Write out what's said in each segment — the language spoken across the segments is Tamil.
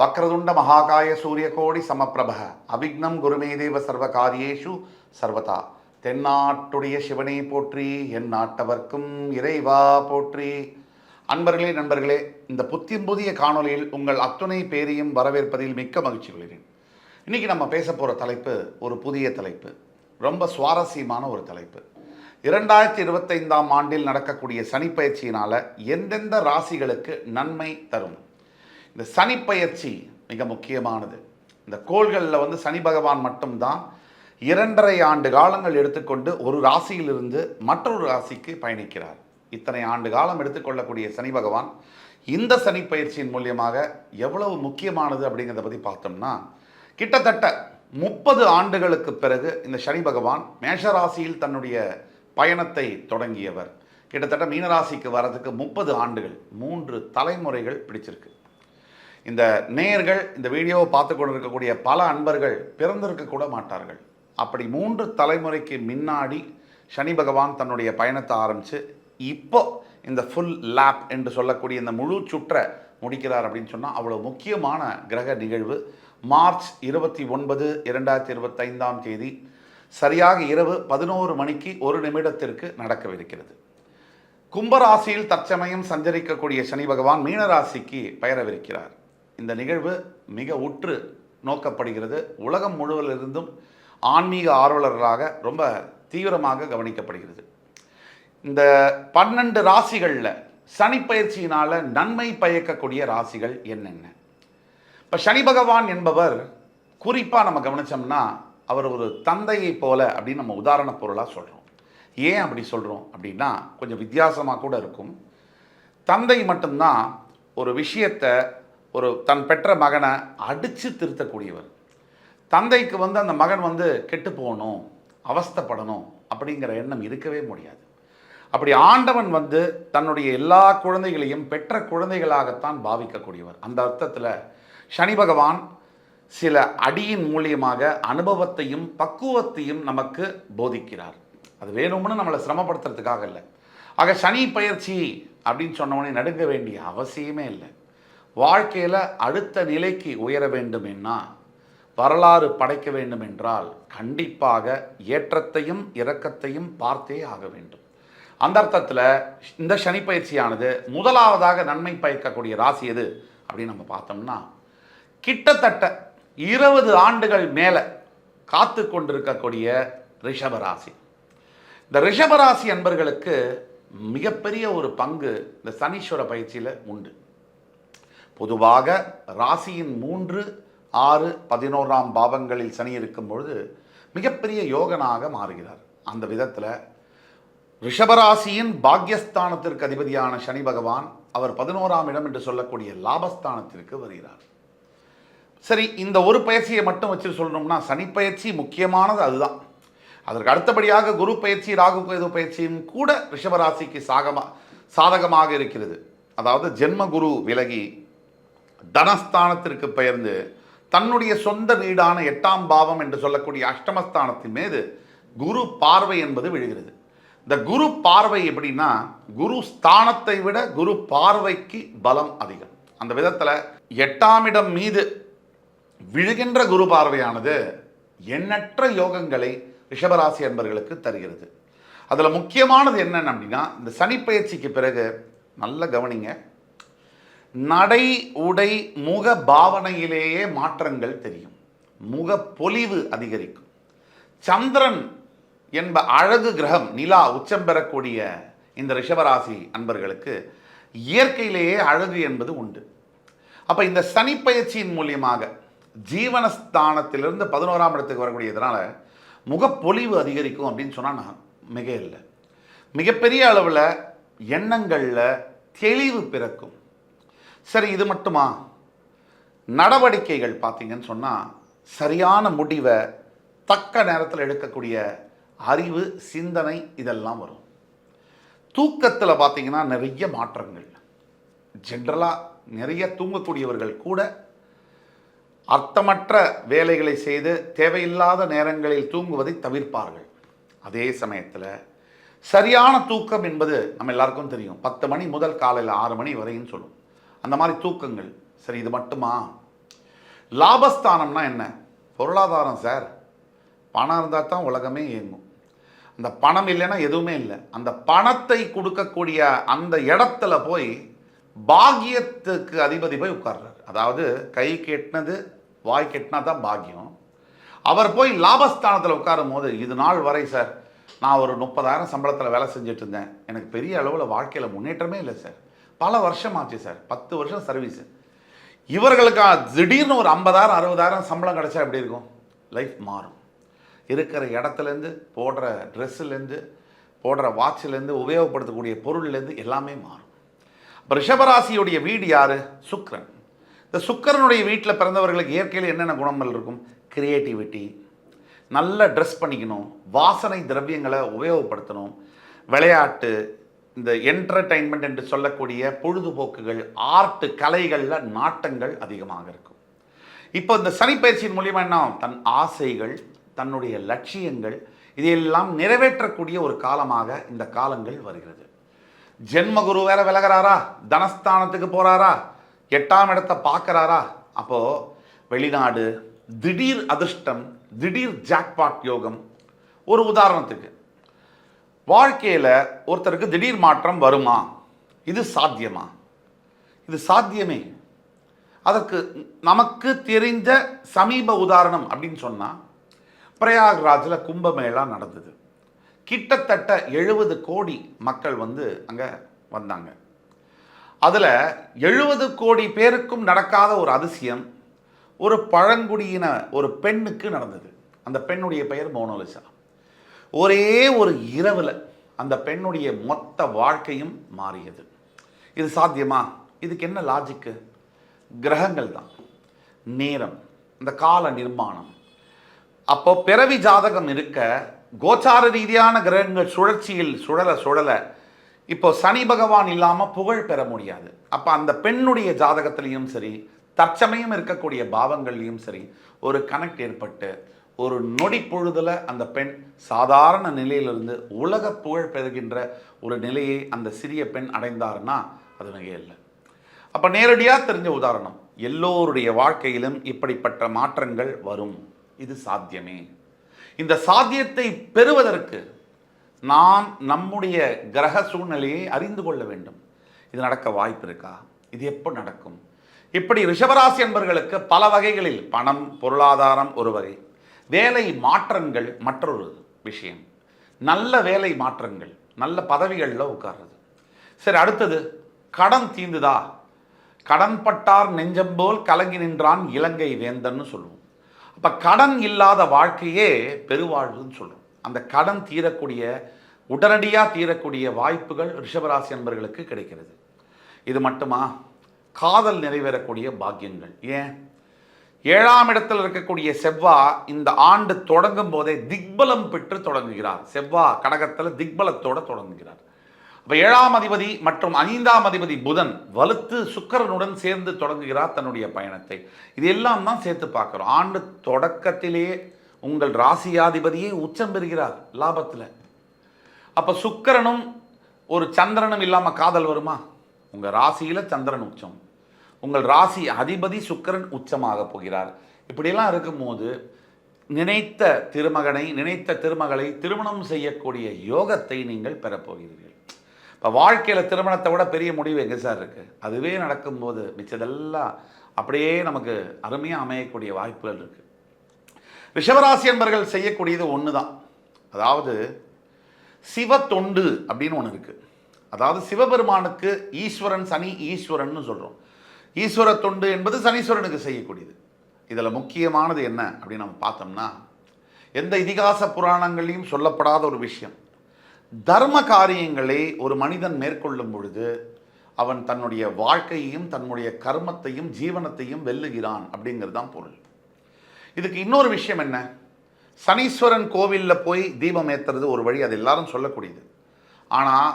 வக்ரதுண்ட மகாகாய சூரியகோடி சமப்பிரப அவிக்னம் குருமேதேவ சர்வ காரியேஷு சர்வதா. தென்னாட்டுடைய சிவனை போற்றி என் நாட்டவர்க்கும் இறைவா போற்றி. அன்பர்களே நண்பர்களே இந்த புத்தின் புதிய காணொலியில் உங்கள் அத்துணை பேரையும் வரவேற்பதில் மிக்க மகிழ்ச்சி கொள்கிறேன். இன்னைக்கு நம்ம பேச போகிற தலைப்பு ஒரு புதிய தலைப்பு. ரொம்ப சுவாரஸ்யமான ஒரு தலைப்பு. இரண்டாயிரத்தி இருபத்தைந்தாம் ஆண்டில் நடக்கக்கூடிய சனிப்பயிற்சியினால் எந்தெந்த ராசிகளுக்கு நன்மை தரும்? இந்த சனிப்பயிற்சி மிக முக்கியமானது. இந்த கோள்களில் வந்து சனி பகவான் மட்டும்தான் இரண்டரை ஆண்டு காலங்கள் எடுத்துக்கொண்டு ஒரு ராசியிலிருந்து மற்றொரு ராசிக்கு பயணிக்கிறார். இத்தனை ஆண்டு காலம் எடுத்துக்கொள்ளக்கூடிய சனி பகவான் இந்த சனி பயிற்சியின் மூலியமாக எவ்வளவு முக்கியமானது அப்படிங்கிறத பற்றி பார்த்தோம்னா கிட்டத்தட்ட முப்பது ஆண்டுகளுக்கு பிறகு இந்த சனி பகவான் மேஷராசியில் தன்னுடைய பயணத்தை தொடங்கியவர். கிட்டத்தட்ட மீனராசிக்கு வரதுக்கு முப்பது ஆண்டுகள் மூன்று தலைமுறைகள் பிடிச்சிருக்கு. இந்த நேயர்கள் இந்த வீடியோவை பார்த்து கொண்டிருக்கக்கூடிய பல அன்பர்கள் பிறந்திருக்க கூட மாட்டார்கள். அப்படி மூன்று தலைமுறைக்கு முன்னாடி சனி பகவான் தன்னுடைய பயணத்தை ஆரம்பித்து இப்போ இந்த ஃபுல் லேப் என்று சொல்லக்கூடிய இந்த முழு சுற்றை முடிக்கிறார் அப்படின்னு சொன்னால் அவ்வளோ முக்கியமான கிரக நிகழ்வு. மார்ச் இருபத்தி ஒன்பது இரண்டாயிரத்தி இருபத்தைந்தாம் தேதி சரியாக இரவு பதினோரு மணிக்கு ஒரு நிமிடத்திற்கு நடக்கவிருக்கிறது. கும்பராசியில் தற்சமயம் சஞ்சரிக்கக்கூடிய சனி பகவான் மீனராசிக்கு பெயரவிருக்கிறார். இந்த நிகழ்வு மிக உற்று நோக்கப்படுகிறது. உலகம் முழுவதிலிருந்தும் ஆன்மீக ஆர்வலர்களாக ரொம்ப தீவிரமாக கவனிக்கப்படுகிறது. இந்த பன்னெண்டு ராசிகளில் சனிப்பயிற்சியினால் நன்மை பயக்கக்கூடிய ராசிகள் என்னென்ன? இப்போ சனி பகவான் என்பவர் குறிப்பாக நம்ம கவனித்தோம்னா அவர் ஒரு தந்தையை போல அப்படின்னு நம்ம உதாரண பொருளாக சொல்கிறோம் ஏன் அப்படி சொல்கிறோம் அப்படின்னா கொஞ்சம் வித்தியாசமாக கூட இருக்கும். தந்தை மட்டும்தான் ஒரு விஷயத்தை ஒரு தன் பெற்ற மகனை அடித்து திருத்தக்கூடியவர். தந்தைக்கு வந்து அந்த மகன் வந்து கெட்டு போகணும் அவஸ்தைப்படணும் அப்படிங்கிற எண்ணம் இருக்கவே முடியாது. அப்படி ஆண்டவன் வந்து தன்னுடைய எல்லா குழந்தைகளையும் பெற்ற குழந்தைகளாகத்தான் பாவிக்கக்கூடியவர். அந்த அர்த்தத்தில் சனி பகவான் சில அடியின் மூலியமாக அனுபவத்தையும் பக்குவத்தையும் நமக்கு போதிக்கிறார். அது வேணும்னு நம்மளை சிரமப்படுத்துறதுக்காக இல்லை. ஆக சனி பயிற்சி அப்படின்னு சொன்னவனே நடுங்க வேண்டிய அவசியமே இல்லை. வாழ்க்கையில் அடுத்த நிலைக்கு உயர வேண்டுமென்னா வரலாறு படைக்க வேண்டும் என்றால் கண்டிப்பாக ஏற்றத்தையும் இரக்கத்தையும் பார்த்தே ஆக வேண்டும். அந்த அர்த்தத்தில் இந்த சனி பயிற்சியானது முதலாவதாக நன்மை பயக்கக்கூடிய ராசி எது? அப்படின்னு நம்ம பார்த்தோம்னா கிட்டத்தட்ட இருபது ஆண்டுகள் மேலே காத்து கொண்டிருக்கக்கூடிய ரிஷபராசி இந்த ரிஷபராசி அன்பர்களுக்கு மிகப்பெரிய ஒரு பங்கு இந்த சனீஸ்வர பயிற்சியில் உண்டு. பொதுவாக ராசியின் மூன்று ஆறு பதினோராம் பாவங்களில் சனி இருக்கும் பொழுது மிகப்பெரிய யோகனாக மாறுகிறார். அந்த விதத்தில் ரிஷபராசியின் பாக்யஸ்தானத்திற்கு அதிபதியான சனி பகவான் அவர் பதினோராம் இடம் என்று சொல்லக்கூடிய லாபஸ்தானத்திற்கு வருகிறார். சரி இந்த ஒரு பயிற்சியை மட்டும் வச்சு சொல்லணும்னா சனி பயிற்சி முக்கியமானது அதுதான். அதற்கு அடுத்தபடியாக குரு பயிற்சி ராகு கேது பயிற்சியும் கூட ரிஷபராசிக்கு சாகமா சாதகமாக இருக்கிறது. அதாவது ஜென்ம குரு விலகி தனஸ்தானத்திற்கு பெயர்ந்து தன்னுடைய சொந்த வீடான எட்டாம் பாவம் என்று சொல்லக்கூடிய அஷ்டமஸ்தானத்தின் மீது குரு பார்வை என்பது விழுகிறது. இந்த குரு பார்வை எப்படின்னா குரு ஸ்தானத்தை விட குரு பார்வைக்கு பலம் அதிகம். அந்த விதத்தில் எட்டாம் இடம் மீது விழுகின்ற குரு பார்வையானது எண்ணற்ற யோகங்களை ரிஷபராசி அன்பர்களுக்கு தருகிறது. அதில் முக்கியமானது என்னென்ன அப்படின்னா இந்த சனிப்பயிற்சிக்கு பிறகு நல்ல கவனிங்க. நடை உடை முக பாவனையிலேயே மாற்றங்கள் தெரியும். முக பொலிவு அதிகரிக்கும். சந்திரன் என்ப அழகு கிரகம் நிலா உச்சம் பெறக்கூடிய இந்த ரிஷபராசி அன்பர்களுக்கு இயற்கையிலேயே அழகு என்பது உண்டு. அப்போ இந்த சனிப்பயிற்சியின் மூலியமாக ஜீவனஸ்தானத்திலிருந்து பதினோராம் இடத்துக்கு வரக்கூடியதுனால முகப்பொலிவு அதிகரிக்கும் அப்படின்னு சொன்னால் நான் மிக இல்லை மிகப்பெரிய அளவில் எண்ணங்களில் தெளிவு பிறக்கும். சரி இது மட்டுமா? நடவடிக்கைகள் பார்த்தீங்கன்னு சொன்னால் சரியான முடிவை தக்க நேரத்தில் எடுக்கக்கூடிய அறிவு சிந்தனை இதெல்லாம் வரும். தூக்கத்தில் பார்த்தீங்கன்னா நிறைய மாற்றங்கள். ஜென்ரலாக நிறைய தூங்கக்கூடியவர்கள் கூட அர்த்தமற்ற வேலைகளை செய்து தேவையில்லாத நேரங்களில் தூங்குவதை தவிர்ப்பார்கள். அதே சமயத்தில் சரியான தூக்கம் என்பது நம்ம எல்லாருக்கும் தெரியும். பத்து மணி முதல் காலையில் ஆறு மணி வரையும் சொல்லும். அந்த மாதிரி தூக்கங்கள். சரி இது மட்டுமா? லாபஸ்தானம்னா என்ன? பொருளாதாரம் சார் பணம் இருந்தால் தான் உலகமே இயங்கும். அந்த பணம் இல்லைன்னா எதுவுமே இல்லை. அந்த பணத்தை கொடுக்கக்கூடிய அந்த இடத்துல போய் பாக்கியத்துக்கு அதிபதி போய் உட்கார்றாரு. அதாவது கை கெட்டினது வாய் கெட்டினா தான் பாக்கியம். அவர் போய் லாபஸ்தானத்தில் உட்காரும் போது இது நாள் வரை சார் நான் ஒரு முப்பதாயிரம் சம்பளத்தில் வேலை செஞ்சுட்டு இருந்தேன். எனக்கு பெரிய அளவில் வாழ்க்கையில் முன்னேற்றமே இல்லை சார் பல வருஷம் ஆச்சு சார். பத்து வருஷம் சர்வீஸ் இவர்களுக்கு திடீர்னு ஒரு ஐம்பதாயிரம் அறுபதாயிரம் சம்பளம் கிடச்சா எப்படி இருக்கும்? லைஃப் மாறும். இருக்கிற இடத்துலேருந்து போடுற ட்ரெஸ்ஸுலேருந்து போடுற வாட்சிலேருந்து உபயோகப்படுத்தக்கூடிய பொருள்லேருந்து எல்லாமே மாறும். இப்போ ரிஷபராசியுடைய வீடு யார்? சுக்கரன். இந்த சுக்கரனுடைய வீட்டில் பிறந்தவர்களுக்கு இயற்கையில் என்னென்ன குணங்கள் இருக்கும்? க்ரியேட்டிவிட்டி நல்ல ட்ரெஸ் பண்ணிக்கணும். வாசனை திரவியங்களை உபயோகப்படுத்தணும். விளையாட்டு இந்த என்டர்டைன்மெண்ட் என்று சொல்லக்கூடிய பொழுதுபோக்குகள் ஆர்ட் கலைகளில் நாட்டங்கள் அதிகமாக இருக்கும். இப்போ இந்த சனிப்பயிற்சியின் மூலியமா என்ன தன் ஆசைகள் தன்னுடைய லட்சியங்கள் இதையெல்லாம் நிறைவேற்றக்கூடிய ஒரு காலமாக இந்த காலங்கள் வருகிறது. ஜென்மகுரு வேற விலகிறாரா? தனஸ்தானத்துக்கு போகிறாரா எட்டாம் இடத்தை பார்க்குறாரா? அப்போ வெளிநாடு திடீர் அதிர்ஷ்டம் திடீர் ஜாக்பாட் யோகம் ஒரு உதாரணத்துக்கு. வாழ்க்கையில் ஒருத்தருக்கு திடீர் மாற்றம் வருமா? இது சாத்தியமா? இது சாத்தியமே. அதற்கு நமக்கு தெரிந்த சமீப உதாரணம் அப்படின்னு சொன்னால் பிரயாக்ராஜில் கும்பமேளா நடந்தது. கிட்டத்தட்ட எழுபது கோடி மக்கள் வந்து அங்கே வந்தாங்க. அதில் எழுபது கோடி பேருக்கும் நடக்காத ஒரு அதிசயம் ஒரு பழங்குடியின ஒரு பெண்ணுக்கு நடந்தது. அந்த பெண்ணுடைய பெயர் மோனோலிசா. ஒரே ஒரு இரவில் அந்த பெண்ணுடைய மொத்த வாழ்க்கையும் மாறியது. இது சாத்தியமா? இதுக்கு என்ன லாஜிக்கு கிரகங்கள் தான். நேரம் இந்த கால நிர்மாணம். அப்போ பிறவி ஜாதகம் இருக்க கோச்சார ரீதியான கிரகங்கள் சுழற்சியில் சுழல சுழல இப்போ சனி பகவான் இல்லாமல் புகழ் பெற முடியாது. அப்போ அந்த பெண்ணுடைய ஜாதகத்திலையும் சரி தற்சமயம் இருக்கக்கூடிய பாவங்கள்லையும் சரி ஒரு கனெக்ட் ஏற்பட்டு ஒரு நொடி பொழுதில் அந்த பெண் சாதாரண நிலையிலிருந்து உலக புகழ் பெறுகின்ற ஒரு நிலையை அந்த சிறிய பெண் அடைந்தாருன்னா அது மிக இல்லை. அப்போ நேரடியாக தெரிஞ்ச உதாரணம் எல்லோருடைய வாழ்க்கையிலும் இப்படிப்பட்ட மாற்றங்கள் வரும். இது சாத்தியமே. இந்த சாத்தியத்தை பெறுவதற்கு நாம் நம்முடைய கிரக சூழ்நிலையை அறிந்து கொள்ள வேண்டும். இது நடக்க வாய்ப்பு இருக்கா? இது எப்போ நடக்கும்? இப்படி ரிஷபராசி என்பர்களுக்கு பல வகைகளில் பணம் பொருளாதாரம் ஒரு வகை. வேலை மாற்றங்கள் மற்றொரு விஷயம். நல்ல வேலை மாற்றங்கள் நல்ல பதவிகளில் உட்கார்றது. சரி அடுத்தது கடன் தீந்துதா? கடன்பட்டார் நெஞ்சம் போல் கலங்கி நின்றான் இலங்கை வேந்தன்னு சொல்லுவோம். அப்போ கடன் இல்லாத வாழ்க்கையே பெருவாழ்வுன்னு சொல்லுவோம். அந்த கடன் தீரக்கூடிய உடனடியாக தீரக்கூடிய வாய்ப்புகள் ரிஷபராசி அன்பர்களுக்கு கிடைக்கிறது. இது மட்டுமா? காதல் நிறைவேறக்கூடிய பாக்கியங்கள். ஏன்? ஏழாம் இடத்தில் இருக்கக்கூடிய செவ்வா இந்த ஆண்டு தொடங்கும் போதே திக்பலம் பெற்று தொடங்குகிறார். செவ்வா கடகத்தில் திக்பலத்தோடு தொடங்குகிறார். அப்போ ஏழாம் அதிபதி மற்றும் ஐந்தாம் அதிபதி புதன் வலுத்து சுக்கிரனுடன் சேர்ந்து தொடங்குகிறார் தன்னுடைய பயணத்தை. இது எல்லாம் தான் சேர்த்து பார்க்குறோம். ஆண்டு தொடக்கத்திலேயே உங்கள் ராசியாதிபதியே உச்சம் பெறுகிறார் லாபத்தில். அப்போ சுக்கரனும் ஒரு சந்திரனும் இல்லாமல் காதல் வருமா? உங்கள் ராசியில் சந்திரன் உச்சம். உங்கள் ராசி அதிபதி சுக்கிரன் உச்சமாக போகிறார். இப்படியெல்லாம் இருக்கும்போது நினைத்த திருமகனை நினைத்த திருமகளை திருமணம் செய்யக்கூடிய யோகத்தை நீங்கள் பெறப்போகிறீர்கள் இப்போ வாழ்க்கையில் திருமணத்தை விட பெரிய முடிவு எங்கே சார் இருக்குது அதுவே நடக்கும்போது மிச்சதெல்லாம் அப்படியே நமக்கு அருமையாக அமையக்கூடிய வாய்ப்புகள் இருக்குது ரிஷபராசி என்பர்கள் செய்யக்கூடியது ஒன்று தான் அதாவது சிவ தொண்டு அப்படின்னு ஒன்று இருக்குது அதாவது சிவபெருமானுக்கு ஈஸ்வரன் சனி ஈஸ்வரன்னு சொல்கிறோம் ஈஸ்வர தொண்டு என்பது சனீஸ்வரனுக்கு செய்யக்கூடியது. இதில் முக்கியமானது என்ன அப்படின்னு நம்ம பார்த்தோம்னா எந்த இதிகாச புராணங்களையும் சொல்லப்படாத ஒரு விஷயம். தர்ம காரியங்களை ஒரு மனிதன் மேற்கொள்ளும் பொழுது அவன் தன்னுடைய வாழ்க்கையையும் தன்னுடைய கர்மத்தையும் ஜீவனத்தையும் வெல்லுகிறான் அப்படிங்கிறது தான் பொருள். இதுக்கு இன்னொரு விஷயம் என்ன? சனீஸ்வரன் கோவிலில் போய் தீபம் ஏற்றுறது ஒரு வழி அது எல்லாரும் சொல்லக்கூடியது. ஆனால்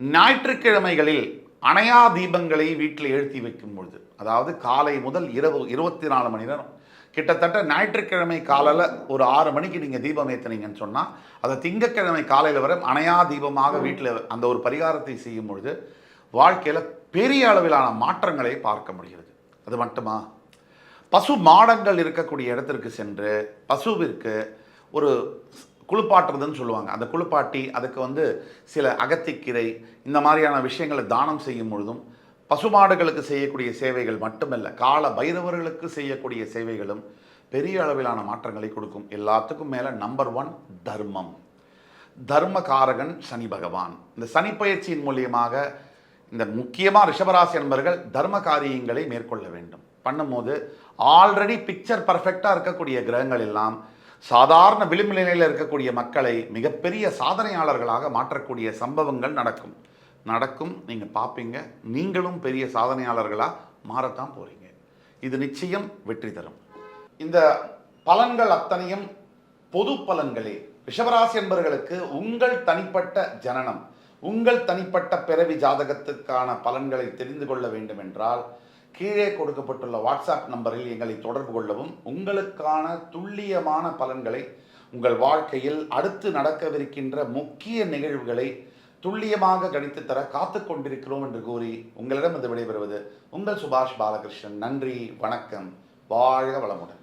ஞாயிற்றுக்கிழமைகளில் அணையா தீபங்களை வீட்டில் எழுத்தி வைக்கும் பொழுது அதாவது காலை முதல் இரவு இருபத்தி நாலு மணி நேரம். கிட்டத்தட்ட ஞாயிற்றுக்கிழமை காலையில் ஒரு ஆறு மணிக்கு நீங்கள் தீபம் ஏற்றுனீங்கன்னு சொன்னால் அதை திங்கட்கிழமை காலையில் வரை அணையா தீபமாக வீட்டில் அந்த ஒரு பரிகாரத்தை செய்யும் பொழுது வாழ்க்கையில் பெரிய அளவிலான மாற்றங்களை பார்க்க முடிகிறது. அது மட்டுமா? பசு மாடங்கள் இருக்கக்கூடிய இடத்திற்கு சென்று பசுவிற்கு ஒரு குளிப்பாட்டுறதுன்னு சொல்லுவாங்க. அந்த குளிப்பாட்டி அதுக்கு வந்து சில அகத்திக்கீரை இந்த மாதிரியான விஷயங்களை தானம் செய்யும் பொழுதும் பசுமாடுகளுக்கு செய்யக்கூடிய சேவைகள் மட்டுமல்ல கால பைரவர்களுக்கு செய்யக்கூடிய சேவைகளும் பெரிய அளவிலான மாற்றங்களை கொடுக்கும். எல்லாத்துக்கும் மேலே நம்பர் ஒன் தர்மம். தர்மகாரகன் சனி பகவான். இந்த சனி பயிற்சியின் மூலியமாக இந்த முக்கியமாக ரிஷபராசி என்பர்கள் தர்ம காரியங்களை மேற்கொள்ள வேண்டும். பண்ணும்போது ஆல்ரெடி பிக்சர் பர்ஃபெக்டாக இருக்கக்கூடிய கிரகங்கள் எல்லாம் சாதாரண விளிம்பு நிலையில் இருக்கக்கூடிய மக்களை மிகப்பெரிய சாதனையாளர்களாக மாற்றக்கூடிய சம்பவங்கள் நடக்கும். நடக்கும் நீங்கள் பார்ப்பீங்க நீங்களும் பெரிய சாதனையாளர்களாக மாறத்தான் போகிறீங்க இது நிச்சயம் வெற்றி தரும். இந்த பலன்கள் அத்தனையும் பொது பலன்களே. ரிஷபராசி என்பவர்களுக்கு உங்கள் தனிப்பட்ட ஜனனம் உங்கள் தனிப்பட்ட பிறவி ஜாதகத்துக்கான பலன்களை தெரிந்து கொள்ள வேண்டும் என்றால் கீழே கொடுக்கப்பட்டுள்ள வாட்ஸ்அப் நம்பரில் எங்களை தொடர்பு கொள்ளவும் உங்களுக்கான துல்லியமான பலன்களை உங்கள் வாழ்க்கையில் அடுத்து நடக்கவிருக்கின்ற முக்கிய நிகழ்வுகளை துல்லியமாக கணித்து தர காத்து கொண்டிருக்கிறோம் என்று கூறி உங்களிடம் இது விடைபெறுவது உங்கள் சுபாஷ் பாலகிருஷ்ணன். நன்றி வணக்கம். வாழ்க வளமுடன்.